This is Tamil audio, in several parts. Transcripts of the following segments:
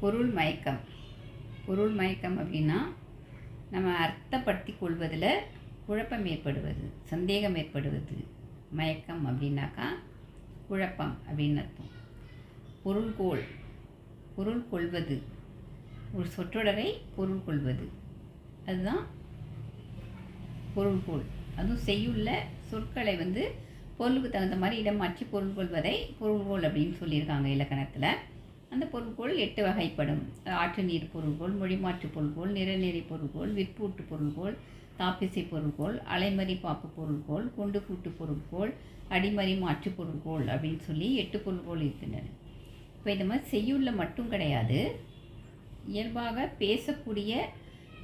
பொருள் மயக்கம். பொருள் மயக்கம் அப்படின்னா நம்ம அர்த்தப்படுத்தி கொள்வதில் குழப்பம் ஏற்படுவது சந்தேகம் ஏற்படுவது. மயக்கம் அப்படின்னாக்கா குழப்பம் அப்படின்னு அர்த்தம். பொருள்கோள் பொருள் கொள்வது. ஒரு சொற்றொடரை பொருள் கொள்வது. அதுதான் பொருள்கோள். அதுவும் செய்யுள்ள சொற்களை வந்து பொருளுக்கு தகுந்த மாதிரி இடம் மாற்றி பொருள் கொள்வதை பொருள்கோள் அப்படின்னு சொல்லியிருக்காங்க இலக்கணத்தில். அந்த பொருட்கோள் எட்டு வகைப்படும். ஆற்று நீர் பொருள்கோள் மொழிமாற்று பொருள்கோள் நிறநெறி பொருள்கோள் விற்பூட்டு பொருள்கோள் தாப்பிசை பொருள்கோள் அலைமறி பாப்பு பொருள்கோள் கொண்டு கூட்டு பொருட்கோள் அடிமறி மாற்று பொருள்கோள் அப்படின்னு சொல்லி எட்டு பொருள்கோள் இருக்கின்றன. இப்போ இந்த மாதிரி செய்யுள்ள மட்டும் கிடையாது. இயல்பாக பேசக்கூடிய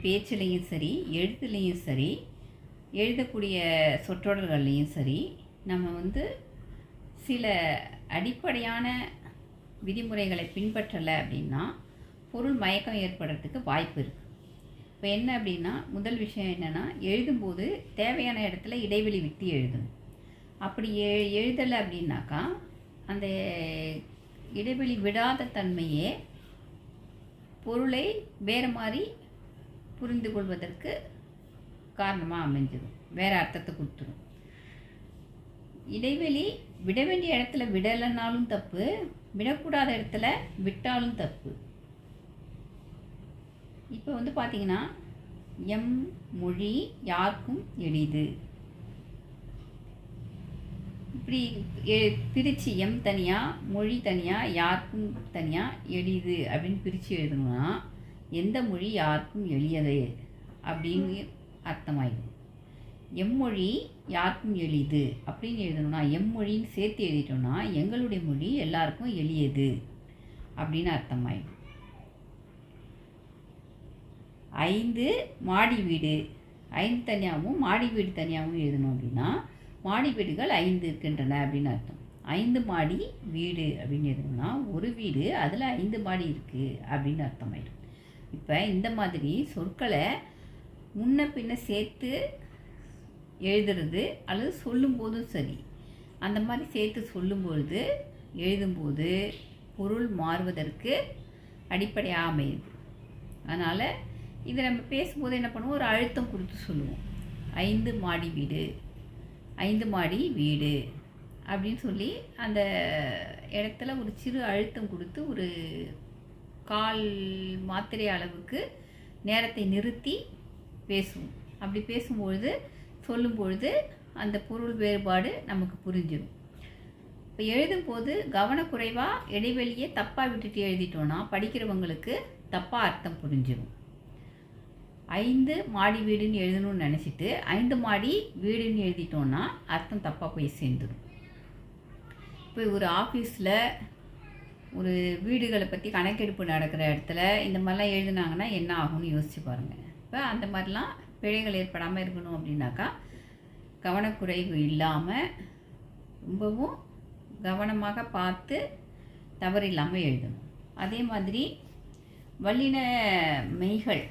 பேச்சிலையும் சரி எழுத்துலேயும் சரி எழுதக்கூடிய சொற்றொடர்கள்லேயும் சரி நம்ம வந்து சில அடிப்படையான விதிமுறைகளை பின்பற்றலை அப்படின்னா பொருள் மயக்கம் ஏற்படுறதுக்கு வாய்ப்பு இருக்குது இப்போ என்ன அப்படின்னா முதல் விஷயம் என்னென்னா எழுதும்போது தேவையான இடத்துல இடைவெளி விட்டு எழுதணும் அப்படி எ எழுதலை அப்படின்னாக்கா அந்த இடைவெளி விடாத தன்மையே பொருளை வேறு மாதிரி புரிந்து கொள்வதற்கு காரணமாக அமைஞ்சிடும். வேறு அர்த்தத்தை கொடுத்துரும். இடைவெளி விட வேண்டிய இடத்துல விடலைனாலும் தப்பு. விடக்கூடாத இடத்துல விட்டாலும் தப்பு. இப்போ வந்து பார்த்தீங்கன்னா எம் மொழி யாருக்கும் எளிது. இப்படி எ- பிரித்து எம் தனியாக மொழி தனியாக யாருக்கும் தனியாக எளிது அப்படின்னு பிரித்து எழுதணும்னா எந்த மொழி யாருக்கும் எளியது அப்படின்னு அர்த்தமாயிடும். எம்மொழி யாருக்கும் எளிது? அப்படின்னு எழுதணும்னா எம்மொழின்னு சேர்த்து எழுதிட்டோம்னா எங்களுடைய மொழி எல்லாருக்கும் எளியது அப்படின்னு அர்த்தமாயிடும். ஐந்து மாடி வீடு. ஐந்து தனியாகவும் மாடி வீடு தனியாகவும் எழுதணும் அப்படின்னா மாடி வீடுகள் ஐந்து இருக்கின்றன அப்படின்னு அர்த்தம். ஐந்து மாடி வீடு அப்படின்னு எழுதணும்னா ஒரு வீடு அதில் ஐந்து மாடி இருக்குது அப்படின்னு அர்த்தமாயிடும். இப்போ இந்த மாதிரி சொற்களை முன்ன பின்ன சேர்த்து எழுதுறது அல்லது சொல்லும்போதும் சரி. அந்த மாதிரி சேர்த்து சொல்லும்பொழுது எழுதும்போது பொருள் மாறுவதற்கு அடிப்படையாக அமையுது. அதனால் இதை நம்ம பேசும்போது என்ன பண்ணுவோம்? ஒரு அழுத்தம் கொடுத்து சொல்லுவோம். ஐந்து மாடி வீடு ஐந்து மாடி வீடு அப்படின்னு சொல்லி அந்த இடத்துல ஒரு சிறு அழுத்தம் கொடுத்து ஒரு கால் மாத்திரை அளவுக்கு நேரத்தை நிறுத்தி பேசுவோம். அப்படி பேசும்பொழுது சொல்லும் பொழுது அந்த பொருள் வேறுபாடு நமக்கு புரிஞ்சிடும் இப்போ எழுதும்போது கவனக்குறைவாக இடைவெளியை தப்பாக விட்டுட்டு எழுதிட்டோன்னா படிக்கிறவங்களுக்கு தப்பாக அர்த்தம் புரிஞ்சிடும் ஐந்து மாடி வீடுன்னு எழுதணும்னு நினச்சிட்டு ஐந்து மாடி வீடுன்னு எழுதிட்டோன்னா அர்த்தம் தப்பாக போய் சேர்ந்துடும் இப்போ ஒரு ஆஃபீஸில் ஒரு வீடுகளை பற்றி கணக்கெடுப்பு நடக்கிற இடத்துல இந்த மாதிரிலாம் எழுதுனாங்கன்னா என்ன ஆகும்னு யோசிச்சு பாருங்கள் இப்போ அந்த மாதிரிலாம் பிழைகள் ஏற்படாமல் இருக்கணும் அப்படின்னாக்கா கவனக்குறைவு இல்லாமல் ரொம்பவும் கவனமாக பார்த்து தவறு இல்லாமல் எழுதணும். அதே மாதிரி வல்லின மெய்கள்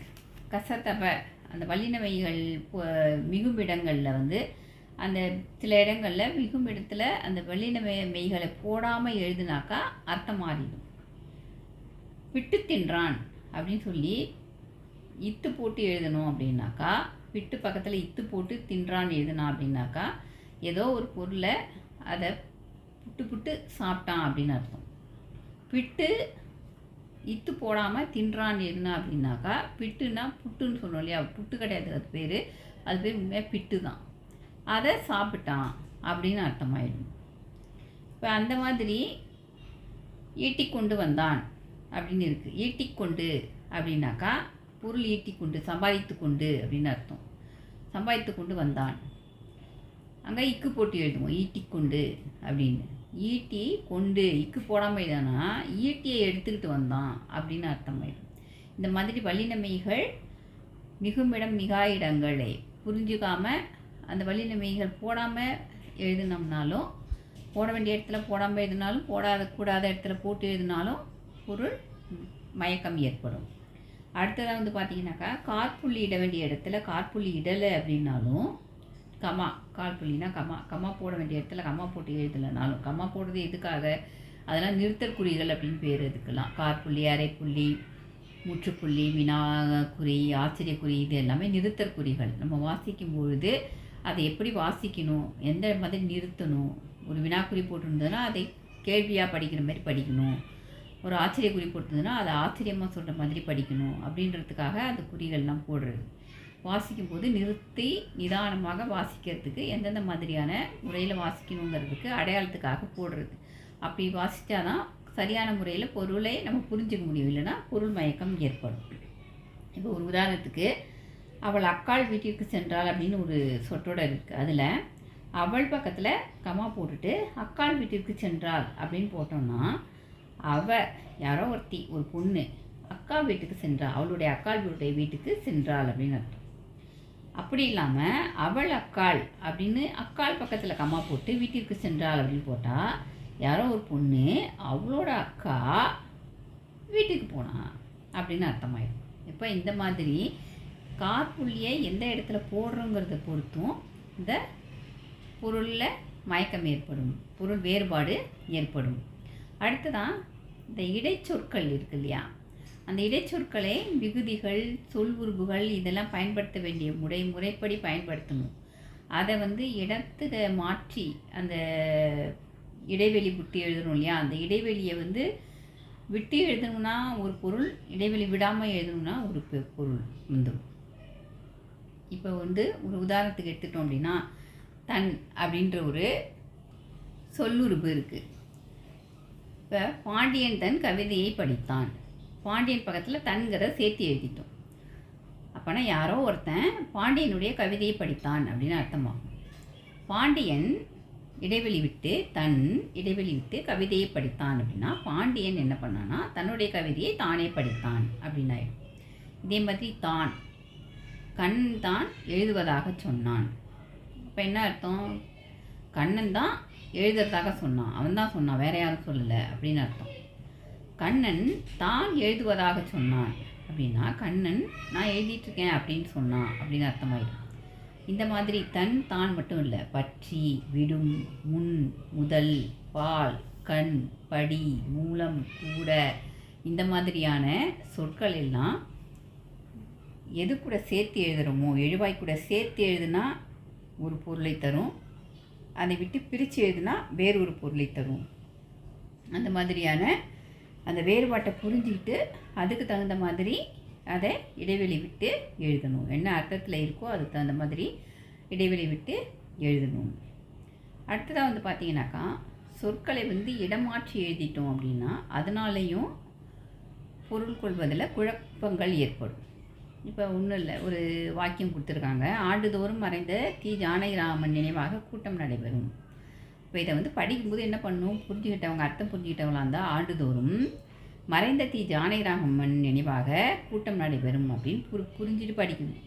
கசத்தப அந்த வல்லின மெய்கள் மிகுமிடங்களில் மிகும் இடங்களில் வந்து அந்த சில இடங்களில் மிகும் இடத்துல அந்த வல்லின மெய் மெய்களை போடாமல் எழுதுனாக்கா அர்த்தம் மாறிடும். விட்டு தின்றான் அப்படின்னு சொல்லி இத்து போட்டு எழுதணும் அப்படின்னாக்கா விட்டு பக்கத்தில் இத்து போட்டு தின்றான் எழுதுனா அப்படின்னாக்கா ஏதோ ஒரு பொருளை அதை புட்டு புட்டு சாப்பிட்டான் அப்படின்னு அர்த்தம். பிட்டு இத்து போடாமல் தின்றான் எழுதுனா அப்படின்னாக்கா பிட்டுன்னா புட்டுன்னு சொல்லுவோம் இல்லையா? புட்டு கிடையாது அது பேர். அது பேர் உண்மையாக பிட்டு தான். அதை சாப்பிட்டான் அப்படின்னு அர்த்தமாயிடும். இப்போ அந்த மாதிரி ஈட்டி கொண்டு வந்தான் அப்படின்னு இருக்குது ஈட்டி கொண்டு அப்படின்னாக்கா பொருள் ஈட்டிக்கொண்டு சம்பாதித்து கொண்டு அப்படின்னு அர்த்தம். சம்பாதித்து கொண்டு வந்தான். அங்கே இக்கு போட்டு எழுதுவோம் ஈட்டி கொண்டு அப்படின்னு. ஈட்டி கொண்டு இக்கு போடாமல் எழுதானா ஈட்டியை எடுத்துக்கிட்டு வந்தான் அப்படின்னு அர்த்தமாயிடும் இந்த மாதிரி வல்லினமைகள் மிகுமிடம் மிகா இடங்களை புரிஞ்சுக்காம அந்த வல்லினமைகள் போடாமல் எழுதினோம்னாலும் போட வேண்டிய இடத்துல போடாமல் எழுதினாலும் போடாத கூடாத இடத்துல போட்டு எழுதினாலும் பொருள் மயக்கம் ஏற்படும். அடுத்ததாக வந்து பார்த்தீங்கன்னாக்கா காற்புள்ளி இட வேண்டிய இடத்துல காற்புள்ளி இடலை அப்படின்னாலும் கமா கால்புள்ளினா கமா கமா போட வேண்டிய இடத்துல கமா போட்டு எழுதலைனாலும் கமா போடுறது எதுக்காக? அதெல்லாம் நிறுத்தற்குறிகள் அப்படின்னு பேர் இதுக்கெல்லாம் காற்புள்ளி அரைப்புள்ளி முற்றுப்புள்ளி வினாக்குறி ஆச்சரியக்குறி இது எல்லாமே நிறுத்தற்குறிகள் நம்ம வாசிக்கும் பொழுது அதை எப்படி வாசிக்கணும்? எந்த மாதிரி நிறுத்தணும்? ஒரு வினாக்குறி போட்டிருந்ததுன்னா அதை கேள்வியாக படிக்கிற மாதிரி படிக்கணும். ஒரு ஆச்சரியக்குறி போட்டிருந்ததுன்னா அதை ஆச்சரியமாக சொல்கிற மாதிரி படிக்கணும் அப்படின்றதுக்காக அந்த குறிகள்லாம் போடுறது. வாசிக்கும்போது நிறுத்தி நிதானமாக வாசிக்கிறதுக்கு எந்தெந்த மாதிரியான முறையில் வாசிக்கணுங்கிறதுக்கு அடையாளத்துக்காக போடுறது. அப்படி வாசித்தா தான் சரியான முறையில் பொருளை நம்ம புரிஞ்சுக்க முடியும். இல்லைன்னா பொருள் மயக்கம் ஏற்படும். இப்போ ஒரு உதாரணத்துக்கு அவள் அக்காள் வீட்டிற்கு சென்றாள் அப்படின்னு ஒரு சொற்றொடர் இருக்குது அதில் அவள் பக்கத்தில் கமா போட்டுட்டு அக்காள் வீட்டிற்கு சென்றாள் அப்படின்னு போட்டோம்னா அவ யாரோ ஒருத்தி ஒரு பொண்ணு. அக்கா வீட்டுக்கு சென்றாள் அவளுடைய அக்காள் வீட்டுக்கு சென்றாள் அப்படின்னு அர்த்தம். அப்படி இல்லாமல் அவள் அக்காள் அப்படின்னு அக்காள் பக்கத்தில் கம்மா போட்டு வீட்டிற்கு சென்றாள் அப்படின்னு போட்டால் யாரோ ஒரு பொண்ணு அவளோட அக்கா வீட்டுக்கு போனா அப்படின்னு அர்த்தமாயிடும் இப்போ இந்த மாதிரி காற்புள்ளியை எந்த இடத்துல போடுறோங்கிறத பொறுத்தும் இந்த பொருளில் மயக்கம் ஏற்படும் பொருள் வேறுபாடு ஏற்படும். அடுத்ததான் இந்த இடைச்சொற்கள் இருக்கு இல்லையா? அந்த இடைச்சொற்களை விகுதிகள் சொல் உருபுகள் இதெல்லாம் பயன்படுத்த வேண்டிய முறை முறைப்படி பயன்படுத்தணும். அதை வந்து இடத்துல மாற்றி அந்த இடைவெளி விட்டு எழுதணும் இல்லையா? அந்த இடைவெளியை வந்து விட்டு எழுதணும்னா ஒரு பொருள் இடைவெளி விடாமல் எழுதணும்னா ஒரு பெ- பொருள் வந்துடும் இப்போ வந்து ஒரு உதாரணத்துக்கு எடுத்துட்டோம் அப்படின்னா தன் அப்படின்ற ஒரு சொல்லுறுப்பு இருக்குது இப்போ பாண்டியன் தன் கவிதையை படித்தான். பாண்டியன் பக்கத்தில் தன்கிற சேர்த்து எழுதிட்டோம். அப்போனா யாரோ ஒருத்தன் பாண்டியனுடைய கவிதையை படித்தான் அப்படின்னு அர்த்தமாகும். பாண்டியன் இடைவெளி விட்டு தன் இடைவெளி விட்டு கவிதையை படித்தான் அப்படின்னா பாண்டியன் என்ன பண்ணான்னா தன்னுடைய கவிதையை தானே படித்தான் அப்படின்னு ஆயிடும் இதே மாதிரி தான் கண் தான் எழுதுவதாக சொன்னான். இப்போ என்ன அர்த்தம்? கண்ணன் தான் எழுதுறதாக சொன்னான். அவன் தான் சொன்னான் வேற யாரும் சொல்லலை அப்படின்னு அர்த்தம். கண்ணன் தான் எழுதுவதாக சொன்னான். அப்படின்னா கண்ணன் நான் எழுதிட்டுருக்கேன் அப்படின்னு சொன்னான் அப்படின்னு அர்த்தமாயிடும். இந்த மாதிரி தன் தான் மட்டும் இல்லை பற்றி விடும் முன் முதல் பால் கண் படி மூலம் கூட இந்த மாதிரியான சொற்கள் எல்லாம் எது கூட சேர்த்து எழுதுகிறோமோ எழுவாய் கூட சேர்த்து எழுதுனா ஒரு பொருளை தரும் அதை விட்டு பிரித்து எழுதுனா வேறு ஒரு பொருளை தரும். அந்த மாதிரியான அந்த வேறுபாட்டை புரிஞ்சுக்கிட்டு அதுக்கு தகுந்த மாதிரி அதை இடைவெளி விட்டு எழுதணும். என்ன அர்த்தத்தில் இருக்கோ அதுக்கு தகுந்த மாதிரி இடைவெளி விட்டு எழுதணும். அடுத்ததாக வந்து பார்த்தீங்கன்னாக்கா சொற்களை வந்து இடமாற்றி எழுதிட்டோம் அப்படின்னா அதனாலேயும் பொருள் கொள்வதில் குழப்பங்கள் ஏற்படும். இப்போ ஒன்றும் இல்லை ஒரு வாக்கியம் கொடுத்துருக்காங்க. ஆண்டுதோறும் மறைந்த தி ஜானகிராமன் நினைவாக கூட்டம் நடைபெறும். இப்போ இதை வந்து படிக்கும்போது என்ன பண்ணும்? புரிஞ்சுக்கிட்டவங்க அர்த்தம் புரிஞ்சுக்கிட்டவங்களாக இருந்தால் ஆண்டுதோறும் மறைந்த தி ஜானகிராமன் நினைவாக கூட்டம் நடைபெறும் அப்படின்னு புரி புரிஞ்சுட்டு படிக்கணும்.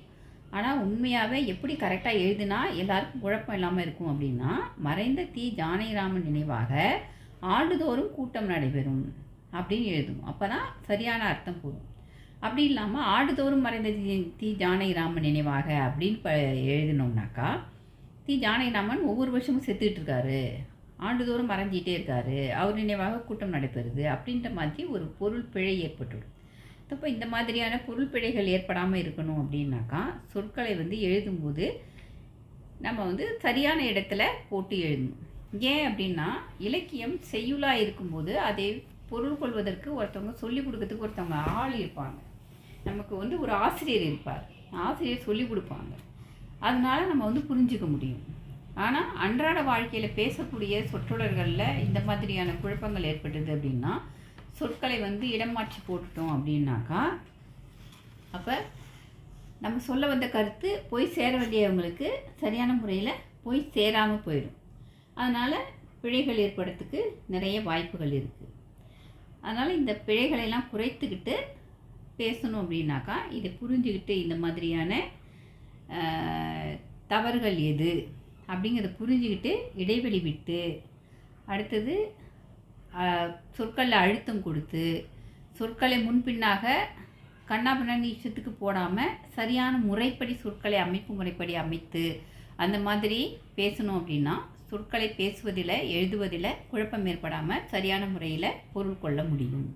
ஆனால் உண்மையாகவே எப்படி கரெக்டாக எழுதுனா எல்லாருக்கும் குழப்பம் இல்லாமல் இருக்கும் அப்படின்னா மறைந்த தி ஜானகிராமன் நினைவாக ஆண்டுதோறும் கூட்டம் நடைபெறும் அப்படின்னு எழுதும் அப்போ தான் சரியான அர்த்தம் போடும் அப்படி இல்லாமல் ஆண்டுதோறும் மறைந்த தி தி ஜானகிராமன் நினைவாக அப்படின்னு ப எழுதினோம்னாக்கா தி ஜானகிராமன் ஒவ்வொரு வருஷமும் செத்துக்கிட்டு இருக்காரு. ஆண்டுதோறும் மறைஞ்சிட்டே இருக்காரு. அவர் நினைவாக கூட்டம் நடைபெறுது அப்படின்ற மாதிரி ஒரு பொருள் பிழை ஏற்பட்டுடும் அப்போ இந்த மாதிரியான பொருள் பிழைகள் ஏற்படாமல் இருக்கணும் அப்படின்னாக்கா சொற்களை வந்து எழுதும்போது நம்ம வந்து சரியான இடத்துல போட்டு எழுதணும். ஏன் அப்படின்னா இலக்கியம் செய்யுளாக இருக்கும்போது அதை பொருள் கொள்வதற்கு ஒருத்தவங்க சொல்லிக் கொடுக்கறதுக்கு ஒருத்தவங்க ஆள் இருப்பாங்க. நமக்கு வந்து ஒரு ஆசிரியர் இருப்பார். ஆசிரியர் சொல்லிக் கொடுப்பாங்க. அதனால நம்ம வந்து புரிஞ்சுக்க முடியும். ஆனால் அன்றாட வாழ்க்கையில் பேசக்கூடிய சொற்றொடர்களில் இந்த மாதிரியான குழப்பங்கள் ஏற்பட்டது அப்படின்னா சொற்களை வந்து இடமாற்றி போட்டுட்டோம் அப்படின்னாக்கா அப்போ நம்ம சொல்ல வந்த கருத்து போய் சேர வேண்டியவங்களுக்கு சரியான முறையில் போய் சேராமல் போயிடும். அதனால் பிழைகள் ஏற்படுறதுக்கு நிறைய வாய்ப்புகள் இருக்குது அதனால் இந்த பிழைகளை எல்லாம் குறைத்துக்கிட்டு பேசணும் அப்படின்னாக்கா இதை புரிஞ்சுக்கிட்டு இந்த மாதிரியான தவறுகள் எது அப்படிங்கிறத புரிஞ்சுக்கிட்டு இடைவெளி விட்டு அடுத்தது சொற்களில் அழுத்தம் கொடுத்து சொற்களை முன்பின்னாக கண்ணாபின்னான்னு இஷ்டத்துக்கு போடாமல் சரியான முறைப்படி சொற்களை அமைப்பு முறைப்படி அமைத்து அந்த மாதிரி பேசணும் அப்படின்னா சொற்களை பேசுவதில் எழுதுவதில் குழப்பம் ஏற்படாமல் சரியான முறையில் பொருள் கொள்ள முடியும்.